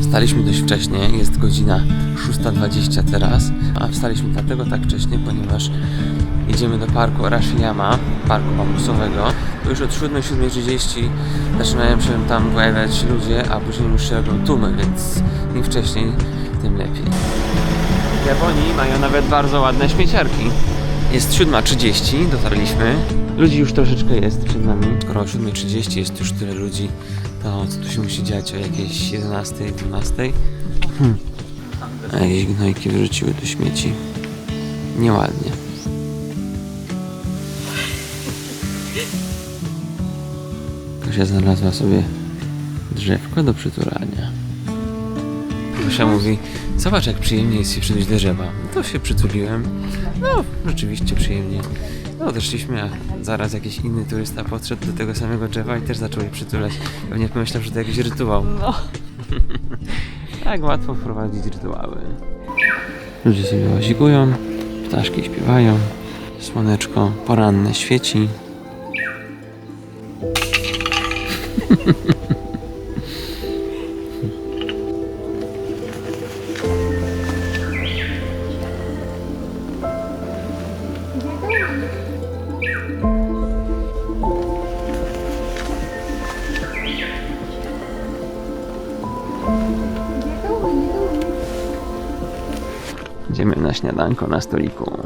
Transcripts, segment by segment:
Wstaliśmy dość wcześnie, jest godzina 6.20 teraz, a wstaliśmy dlatego tak wcześnie, ponieważ jedziemy do parku Arashiyama, parku bambusowego. Już od 7.30 zaczynają się tam pojawiać ludzie, a później już się robią tłumy, więc im wcześniej, tym lepiej. W Japonii mają nawet bardzo ładne śmieciarki. Jest 7.30, dotarliśmy. Ludzi już troszeczkę jest przed nami. Skoro o 7.30 jest już tyle ludzi, to co tu się musi dziać o jakiejś 11, 12? Hmm. A jakieś gnojki wyrzuciły do śmieci. Nieładnie. Kasia znalazła sobie drzewko do przytulania. Kasia mówi, zobacz jak przyjemnie jest się przytulić do drzewa. To się przytuliłem. No, rzeczywiście przyjemnie. No, odeszliśmy, a zaraz jakiś inny turysta podszedł do tego samego drzewa i też zaczął je przytulać. Pewnie pomyślał, że to jakiś rytuał. No. tak łatwo wprowadzić rytuały. Ludzie sobie łazikują, ptaszki śpiewają, słoneczko poranne świeci. Idziemy na śniadanko na stoliku.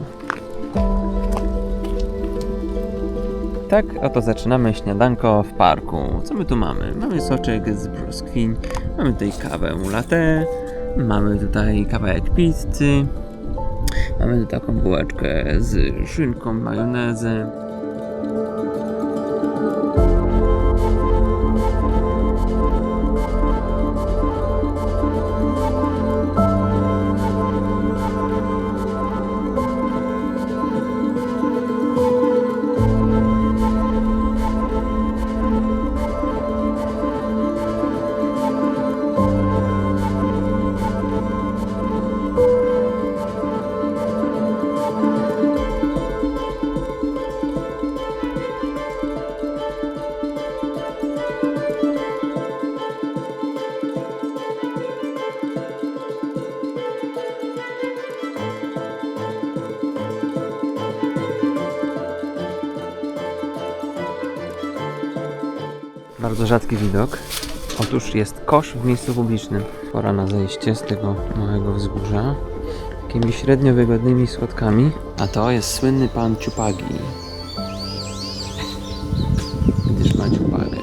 Tak, oto zaczynamy śniadanko w parku. Co my tu mamy? Mamy soczek z brzoskwin, mamy tutaj kawę latte, mamy tutaj kawałek pizzy, mamy tu taką bułeczkę z szynką, majonezem. Bardzo rzadki widok. Otóż jest kosz w miejscu publicznym. Pora na zejście z tego małego wzgórza. Takimi średnio wygodnymi schodkami. A to jest słynny pan Ciupagi. Gdyż ma ciupagę.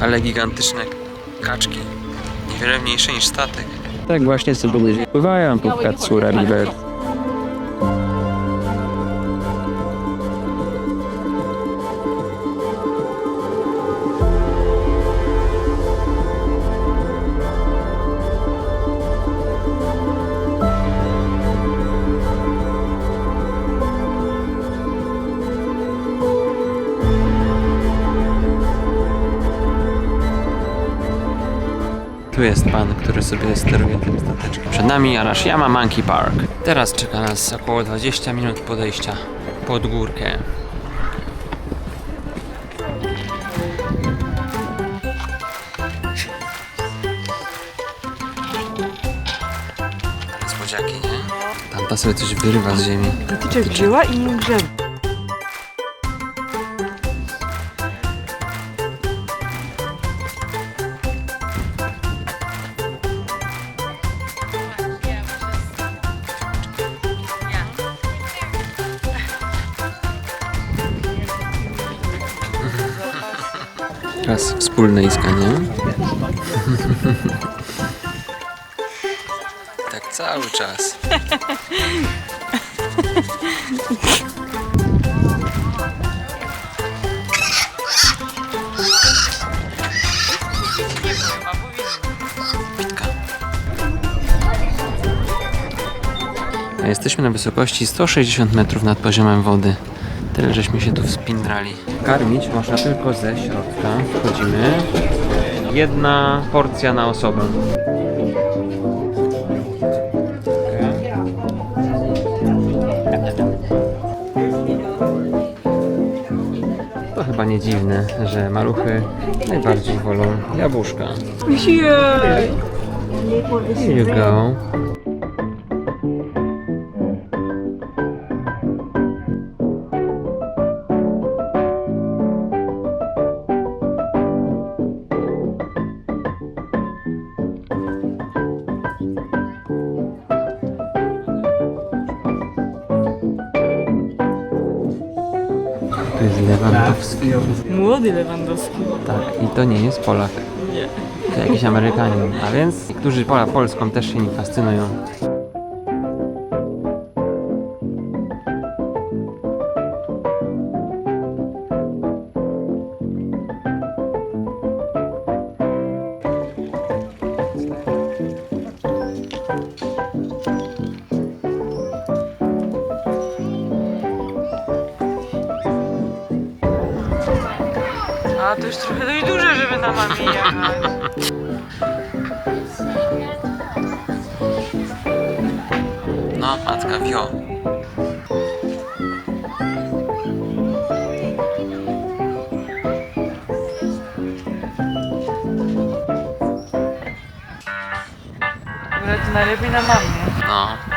Ale gigantyczne kaczki. Niewiele mniejsze niż statek. Tak właśnie sobie pływają po Katsura River. Tu jest pan, który sobie steruje tym stateczkiem. Przed nami Arashiyama Monkey Park. Teraz czeka nas około 20 minut podejścia pod górkę. Niespodziaki, nie? Tamta sobie coś wyrywa z ziemi. Dotyczek wzięła i nim grzebi. Teraz wspólne iskanie. tak cały czas. Jesteśmy na wysokości 160 metrów nad poziomem wody. Tyle żeśmy się tu wspindrali. Karmić można tylko ze środka. Wchodzimy. Jedna porcja na osobę. To chyba nie dziwne, że maluchy najbardziej wolą jabłuszka. Here you go. Tu jest Lewandowski. Młody Lewandowski. Tak, i to nie jest Polak. Nie. To jakiś Amerykanin. A więc niektórzy pola Polską też się nim fascynują. A to już trochę dość duże, żeby na mamie jechać. No, matka wio. Ale to najlepiej na mamie. No.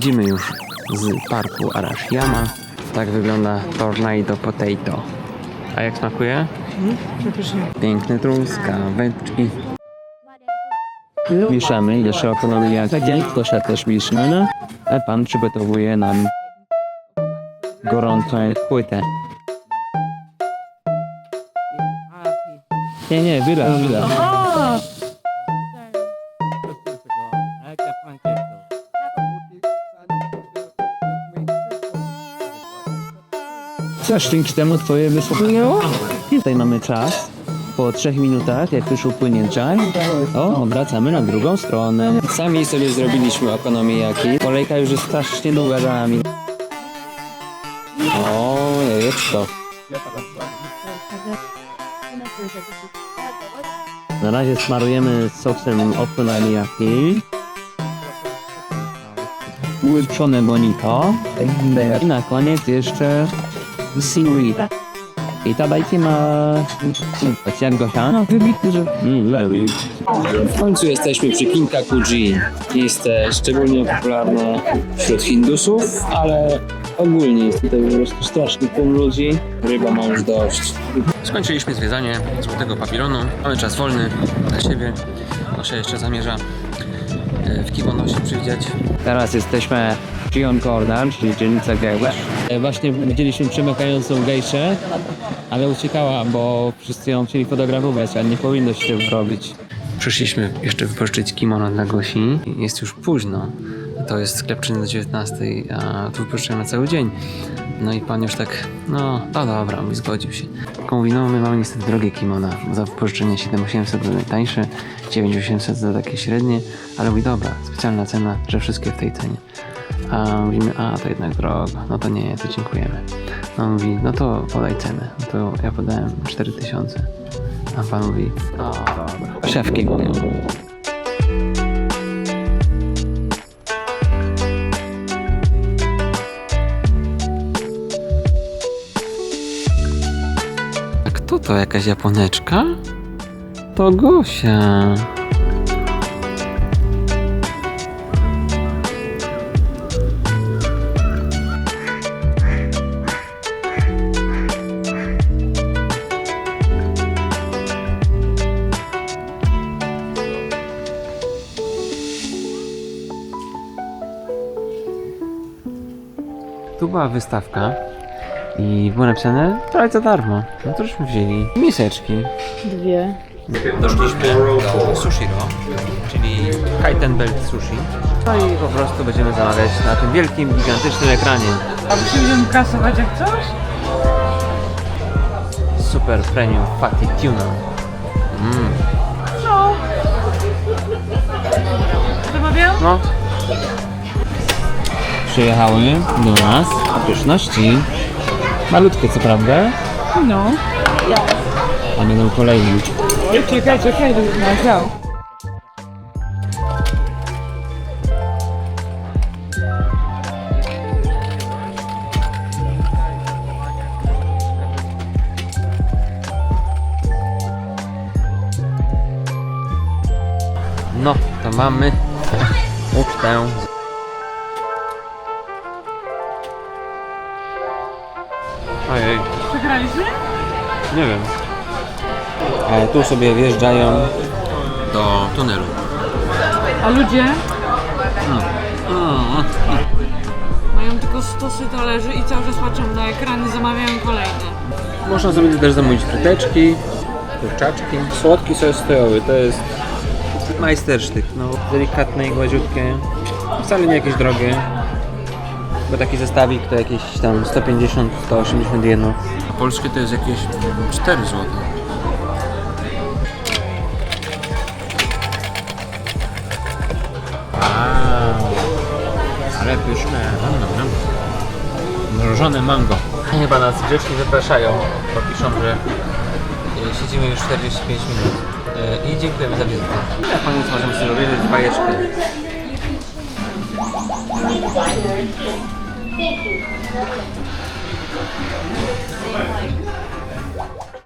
Wchodzimy już z parku Arashiyama. Tak wygląda Tornado Potato. A jak smakuje? Piękne truskaweczki. Mieszamy jeszcze okonomiyaki, Kosia też mieszana, a pan przygotowuje nam gorącą płytę. Nie, nie, wyla, wyla. Coś dzięki temu twoje wysłuchanie. Tutaj mamy czas. Po trzech minutach, jak już upłynie czas, o, wracamy na drugą stronę. Sami sobie zrobiliśmy okonomiyaki. Kolejka już jest strasznie długa za nami. O, jajeczko. Na razie smarujemy sosem okonomiyaki. Ulepszone bonito. I na koniec jeszcze seaweed. I ta bajki ma... Jak Gosia? No, wybitny, że... W końcu jesteśmy przy Kinkakuji. Miejsce szczególnie popularne wśród Hindusów, ale ogólnie jest tutaj po prostu straszny tłum ludzi. Ryba ma już dość. Skończyliśmy zwiedzanie Złotego Papilonu. Mamy czas wolny dla siebie. Gosia jeszcze zamierza e, w kimono się przywdziać. Teraz jesteśmy w Gion Corner, czyli dzielnica gejsz. E, Właśnie widzieliśmy przemykającą gejszę, ale uciekała, bo wszyscy ją chcieli fotografować, a nie powinno się tego robić. Przyszliśmy jeszcze wypożyczyć kimono dla Gosi. Jest już późno. To jest sklep czynny do 19, a tu wypożyczyłem na cały dzień. No i pan już tak, no, no dobra, mówi, zgodził się. Tylko mówi, no my mamy niestety drogie kimona. Za wypożyczenie 7800 to najtańsze, 9800 to takie średnie, ale mówi, dobra, specjalna cena, że wszystkie w tej cenie. A mówimy, a to jednak drogo, no to nie, to dziękujemy. No mówi, no to podaj cenę. No to ja podałem 4000. A pan mówi, no dobra. Szefki mówią. A kto to? Jakaś Japoneczka? To Gosia. Tu była wystawka I było napisane prawie za darmo. No to żeśmy wzięli. Miseczki. Dwie. Doszliśmy do Sushiro, czyli Kaiten Belt Sushi. No i po prostu będziemy zamawiać na tym wielkim, gigantycznym ekranie. A my się będziemy kasować jak coś? Super Premium Fatty Tuna. Mm. No. Zamawiam? No. Przyjechały do nas pyszności. Malutkie co prawda, No. a będą kolejni. Czekaj, czekaj, to już nagrał. No, to mamy ucztę. Nie wiem. E, tu sobie wjeżdżają do tunelu. A ludzie Mm. mają tylko stosy talerzy i cały czas patrzą na ekran i zamawiają kolejne. Można sobie też zamówić fryteczki, kurczaczki. Słodki sos sojowy to jest majstersztyk. No, delikatne i gładziutkie. Wcale nie jakieś drogie. Bo taki zestawik to jakieś tam 150, 181. Polskie to jest jakieś 4 zł. Ale pyszne. Nom, nom, nom. Mrożone mango. Chyba nas grzecznie zapraszają, bo piszą, że e, siedzimy już 45 minut. E, I dziękujemy za wizytę. Na koniec możemy sobie obejrzeć bajeczkę. Oh my god.